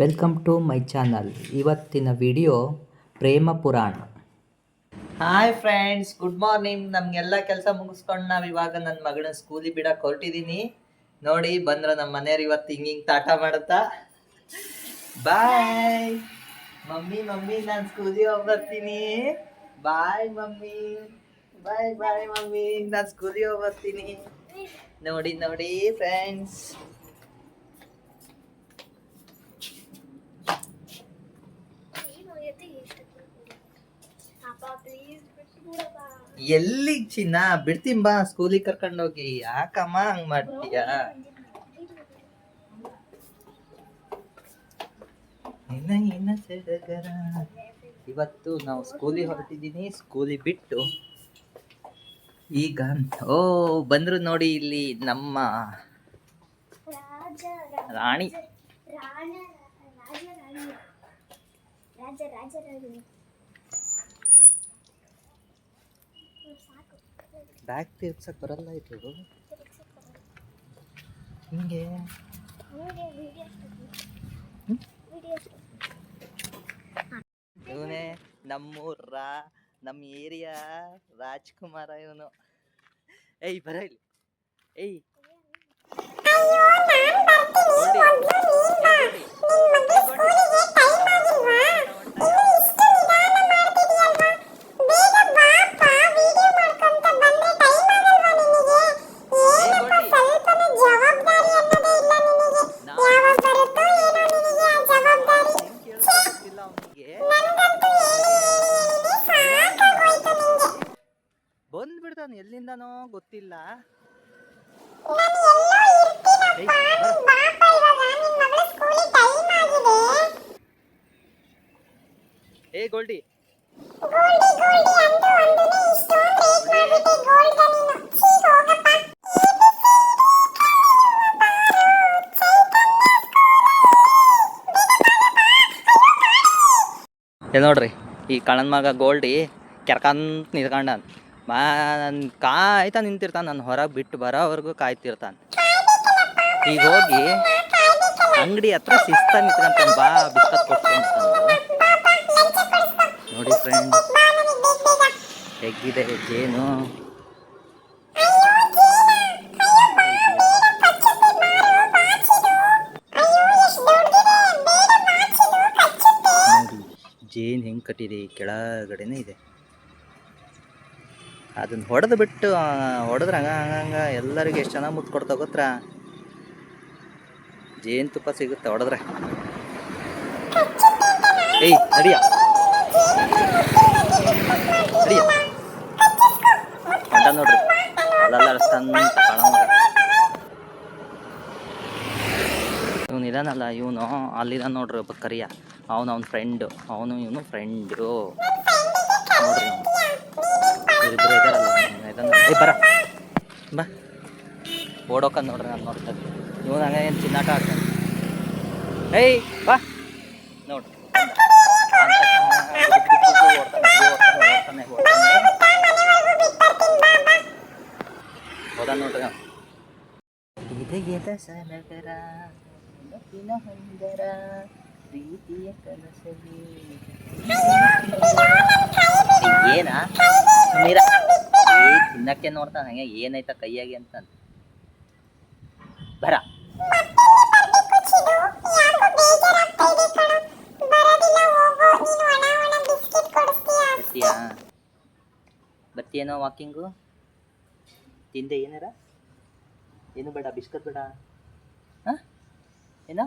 Welcome to my channel ಇವತ್ತಿನ video ಪ್ರೇಮ ಪುರಾಣ. ಹಾಯ್ ಫ್ರೆಂಡ್ಸ್ ಗುಡ್ ಮಾರ್ನಿಂಗ್ ನಮಗೆಲ್ಲ ಕೆಲಸ ಮುಗಿಸ್ಕೊಂಡು ನಾವು ಇವಾಗ ನನ್ನ ಮಗಳನ್ನ ಸ್ಕೂಲಿಗೆ ಬಿಡಕ್ಕೆ ಹೊರಟಿದ್ದೀನಿ ನೋಡಿ, ಬಂದ್ರೆ ನಮ್ಮ ಮನೆಯವ್ರು ಇವತ್ತು ಹಿಂಗೆ ಹಿಂಗೆ ತಾಟ ಮಾಡುತ್ತಾ? ಬಾಯ್ ಮಮ್ಮಿ ಮಮ್ಮಿ, ನಾನು ಸ್ಕೂಲಿಗೆ ಹೋಗಿ ಬರ್ತೀನಿ. Bye mummy. Bye bye mummy. ನಾನು ಸ್ಕೂಲಿಗೆ ಹೋಗಿ ಬರ್ತೀನಿ. ನೋಡಿ ನೋಡಿ ಫ್ರೆಂಡ್ಸ್ ಎಲ್ಲಿ ಚಿನ್ನ ಬಿಡ್ತೀನಿ ಬಾ ಸ್ಕೂಲಿಗೆ ಕರ್ಕೊಂಡೋಗಿ ಯಾಕಮ್ಮ ಹಂಗ್ ಮಾಡ್ತೀಯ ಸಡಗರ ಇವತ್ತು ನಾವು ಸ್ಕೂಲಿಗೆ ಹೊರಟಿದ್ದೀನಿ ಸ್ಕೂಲಿಗೆ ಬಿಟ್ಟು ಈಗ ಓ ಬಂದ್ರು ನೋಡಿ ಇಲ್ಲಿ ನಮ್ಮ ರಾಣಿ ರಾಜ ರಾಜ ರಾಣಿ ಬ್ಯಾಗ್ ತಿರ್ಗ್ಸಕ್ ಬರಲ್ಲ ಇದು. ಹಿಂಗೆ ಇವನೇ ನಮ್ಮೂರ ನಮ್ಮ ಏರಿಯಾ ರಾಜ್ಕುಮಾರ ಇವನು. ಏಯ್, ಬರ ಇಲ್ಲಿ. ಏಯ್. ಎಲ್ಲಿಂದನೋ ಗೊತ್ತಿಲ್ಲ. ಏ ಗೋಲ್ಡಿ. ಏ ನೋಡ್ರಿ ಈ ಕಣನ್ ಮಗ ಗೋಲ್ಡಿ ಕೆರ್ಕಂತ ನಿಂತ್ಕೊಂಡಾನ. ಮಾ ನನ್ನ ಕಾಯ್ತಾ ನಿಂತಿರ್ತಾನೆ, ನಾನು ಹೊರಗೆ ಬಿಟ್ಟು ಬರೋವರೆಗೂ ಕಾಯ್ತಿರ್ತಾನೆ. ಈಗ ಹೋಗಿ ಅಂಗಡಿ ಹತ್ರ ಶಿಸ್ತ ನಿಂತ್ಕೊಂತಾನೆ, ಬಾ ಬಿಸ್ಕತ್ ಕೊಡ್ತೀನಿ ನೋಡಿ ಫ್ರೆಂಡ್ ಹೆಗ್ಗಿದೆ ಜೇನು ಜೇನ್ ಹೆಂಗೆ ಕಟ್ಟಿದೆ ಕೆಳಗಡೆನೇ ಇದೆ. ಅದನ್ನ ಹೊಡೆದು ಬಿಟ್ಟು ಹೊಡೆದ್ರೆ ಹಂಗ ಹಂಗ ಎಲ್ಲರಿಗೂ ಎಷ್ಟು ಚೆನ್ನಾಗಿ ಮುತ್ತು ಕೊಡ್ತಾ ಗೊತ್ತಾ? ಜೇನುತುಪ್ಪ ಸಿಗುತ್ತೆ ಹೊಡೆದ್ರೆ. ಏಯ್, ನಡಿಯ? ನಡಿಯ? ಹೊಂಟ ನೋಡ್ರಿ. ಅಲ್ಲೆಲ್ಲ ಸಣ್ಣ ಇವನು ಇದಾನಲ್ಲ, ಇವನು ಅಲ್ಲಿದ ನೋಡ್ರಿ ಒಬ್ಬ ಕರಿಯ. ಅವನು ಅವ್ನ ಫ್ರೆಂಡು ಅವನು ಇವನು ಫ್ರೆಂಡು ನೋಡ್ರಿ ಇವರಿಬ್ರು ಇದಾರಲ್ಲ ಅವ್ನು ಇದನ್ನ ಏ ಬರ. ಬಾ. ಓಡೋಕಂದ್ ನೋಡ್ರಿ ನಾನು ನೋಡ್ತಾ ನೀವು ನಂಗೆ ಏನು ಚಿನ್ನಾಟ ಆಡ್ತಾನೆ. ಏಯ್, ಬಾ. ನೋಡ್ರಿ ಹೋದ ನೋಡ್ರಿ ಇದು ಗೀತೆ ಹಂದರ. ಪ್ರೀತಿಯ ಕನಸಲಿ ಏನ ತಿನ್ನಕ್ಕೆ ನೋಡ್ತಾನೆ ಹಂಗೆ ಏನಾಯ್ತ ಕೈಯಾಗಿ ಅಂತ ಬರ. ಬರ್ತೀಯಾ? ಬರ್ತೀಯೇನೋ ವಾಕಿಂಗು? ತಿಂದೆ ಏನಾರ? ಏನು ಬೇಡ, ಬಿಸ್ಕತ್ ಬೇಡ? ಹಾಂ? ಏನೋ?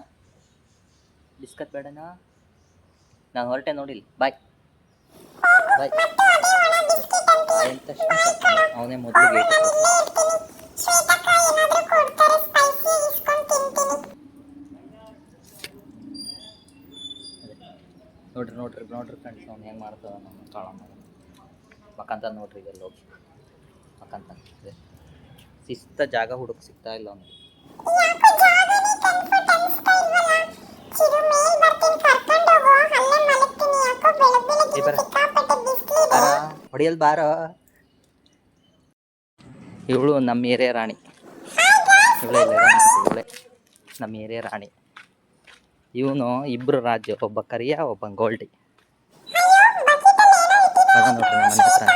ಬಿಸ್ಕತ್ ಬೇಡನಾ? ನಾನು ಹೊರಟೆ ನೋಡಿಲ್ಲ ಬಾಯ್ ಬಾಯ್ ಅವನೇ ಮೊದಲು ನೋಡ್ರಿ ನೋಡ್ರಿ ನೋಡ್ರಿ ಫ್ರೆಂಡ್ಸ್ ಅವ್ನು ಹೆಂಗೆ ಮಾಡ್ತದ ನಮ್ಮ ಕಾಳ ಮಕ್ಕಂತ ನೋಡ್ರಿ ಇದೆಲ್ಲ ಹೋಗಿ. ಮಕ್ಕಂತ ಶಿಸ್ತ ಜಾಗ ಹುಡುಕ್ ಸಿಗ್ತಾ ಇಲ್ಲ ಅವನಿಗೆ. ಹೊಡಿಯಲ್ ಬಾರ. ಇವಳು ನಮ್ಮ ಏರಿಯಾ ರಾಣಿ. ಇವಳೇ ಇಲ್ಲ ಇವಳೇ ನಮ್ಮ ಏರಿಯಾ ರಾಣಿ. ಇವನು ಇಬ್ರು ರಾಜ್ಯ ಒಬ್ಬ ಕರಿಯ ಒಬ್ಬ ಗೋಲ್ಡಿ. ಅದ ನೋಡ್ರಿ ನಮ್ಮ ಮನೆ ಹತ್ರ.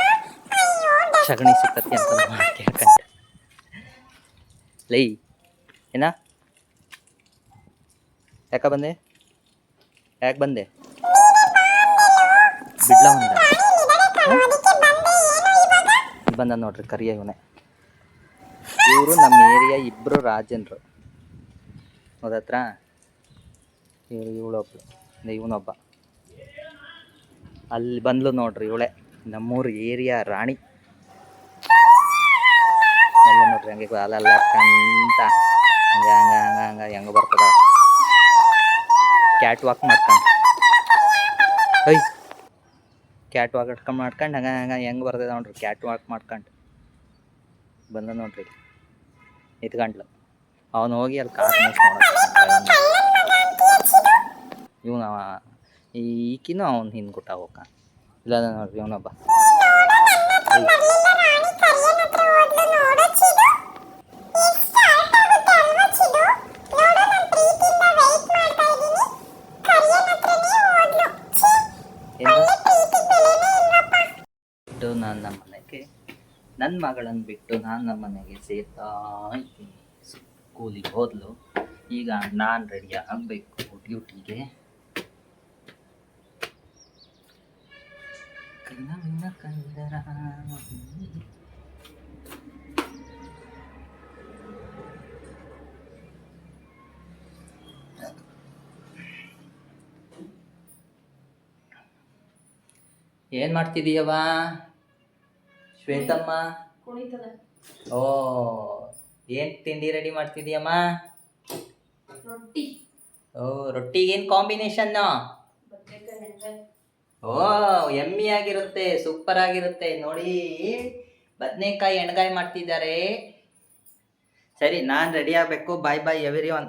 ಸಗಣಿ ಸಿಕ್ಕತಿ ಅಂತ ಕೇಳ್ಕೊಂಡೆ. ಲೈ ಏನ? ಯಾಕ ಬಂದೆ? ಯಾಕೆ ಬಂದೆ? ಬಿಡ್ಲ ಬಂದ ನೋಡ್ರಿ, ಕರಿಯ ಇವನೇ. ಇವರು ನಮ್ಮ ಏರಿಯಾ ಇಬ್ಬರು ರಾಜನರು. ಹೌದತ್ರ ಇವರು ಇವಳೊಬ್ಳು ಇವನೊಬ್ಬ. ಅಲ್ಲಿ ಬಂದ್ಲು ನೋಡ್ರಿ ಇವಳೆ, ನಮ್ಮೂರು ಏರಿಯಾ ರಾಣಿ. ನೋಡ್ರಿ, ಹಂಗೆ ಅಲ್ಲ ಕಂತ. ಹಂಗೆ ಹಂಗೆ ಹಂಗೆ ಹಂಗೆ, ಹೆಂಗೆ ಬರ್ತದ. ಕ್ಯಾಟ್ ವಾಕ್ ಮಾಡ್ಕೊಂಡು. ಐ ಕ್ಯಾಟ್ ವಾಕ್ ಇಟ್ಕೊಂಡು ಮಾಡ್ಕೊಂಡು ಹಂಗೆ ಹಂಗೆ, ಹೆಂಗೆ ಬರ್ತದೆ ನೋಡ್ರಿ ಕ್ಯಾಟ್ ವಾಕ್ ಮಾಡ್ಕೊಂಡು. ಬಂದ ನೋಡ್ರಿ ನಿಂತ್ಕೊಂಡ್ಲು. ಅವನು ಹೋಗಿ ಅಲ್ಲಿ ಕಾರ್ ಇವನ ಈಕಿನೂ ಅವ್ನು ಹಿಂದ್ಕೊಟ್ಟ ಹೋಗ ಇಲ್ಲ ನೋಡ್ರಿ, ಇವನೊಬ್ಬ ಬಿಟ್ಟು ನಾನು ನಮ್ಮ ಮನೆಗೆ ನನ್ನ ಮಗಳನ್ನು ಬಿಟ್ಟು ನಾನು ನಮ್ಮ ಮನೆಗೆ ಸೇರ್ತಾ ಇದ್ದೀನಿ. ಸ್ಕೂಲಿಗೆ ಹೋದ್ಲು. ಈಗ ನಾನು ರೆಡಿ ಆಗಬೇಕು ಡ್ಯೂಟಿಗೆ ಕಣ್ಣ ಕಂದರ ಏನ್ ಮಾಡ್ತಿದೀಯವ್ವ? ಶ್ವೇತಮ್ಮ? ಓ ಏನ್ ತಿಂಡಿ ರೆಡಿ ಮಾಡ್ತಿದ್ಯಮ್ಮ ರೊಟ್ಟಿ. ಓ ರೊಟ್ಟಿಗೆ ಏನ್ ಕಾಂಬಿನೇಷನ್ ಓ ಎಮ್ಮಿ ಆಗಿರುತ್ತೆ ಸೂಪರ್ ಆಗಿರುತ್ತೆ. ನೋಡಿ ಬದನೆಕಾಯಿ ಎಣ್ಗಾಯಿ ಮಾಡ್ತಿದ್ದಾರೆ. ಸರಿ ನಾನು ರೆಡಿ ಆಗಬೇಕು. ಬಾಯ್ ಬಾಯ್ ಎವ್ರಿ ಒನ್